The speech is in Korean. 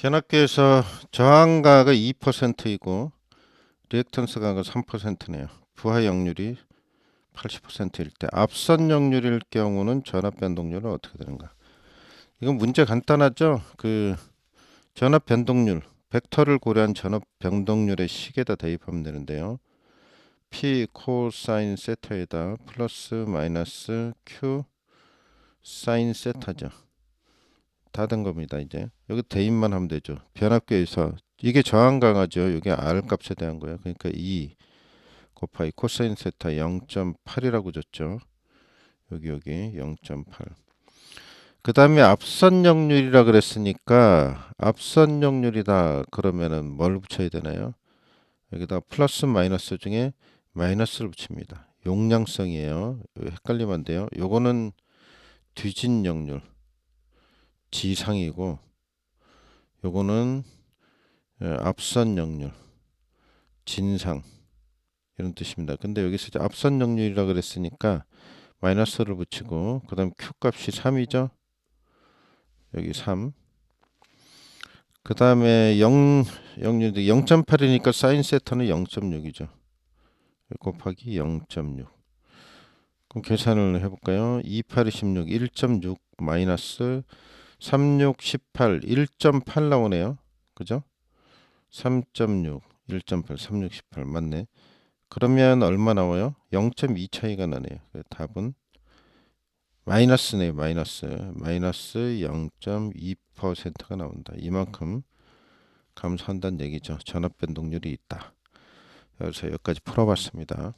변압계에서 저항가가 2%이고 리액턴스 가가 3%네요. 부하 역률이 80%일 때 앞선 역률일 경우는 전압 변동률은 어떻게 되는가? 이건 문제 간단하죠. 그 전압 변동률 벡터를 고려한 전압 변동률의 식에다 대입하면 되는데요. P 코사인 세타에다 플러스 마이너스 Q 사인 세타죠. 다 된 겁니다. 이제 여기 대입만 하면 되죠. 변압계에서 이게 저항 강하죠. 이게 R 값에 대한 거예요. 그러니까 2 곱하기 코사인 세타 0.8이라고 줬죠. 여기 여기 0.8. 그 다음에 앞선 역률이라 그랬으니까 앞선 역률이다 그러면은 뭘 붙여야 되나요? 여기다 플러스 마이너스 중에 마이너스를 붙입니다. 용량성이에요. 헷갈리면 안 돼요. 요거는 뒤진 역률 지상이고 요거는 예, 앞선 역률 진상 이런 뜻입니다. 근데 여기서 이제 앞선 역률이라 그랬으니까 마이너스를 붙이고 그다음 q 값이 3이죠. 여기 3. 그다음에 0 역률이 0.8이니까 사인 세타는 0.6이죠. 곱하기 0.6. 그럼 계산을 해볼까요? 2, 8, 26, 1.6 마이너스 36, 18, 1.8 나오네요. 그죠? 3.6, 1.8, 36, 18 맞네. 그러면 얼마 나와요? 0.2 차이가 나네요. 그 답은 마이너스네요. 마이너스. 마이너스 0.2%가 나온다. 이만큼 감소한다는 얘기죠. 전압 변동률이 있다. 그래서 여기까지 풀어봤습니다.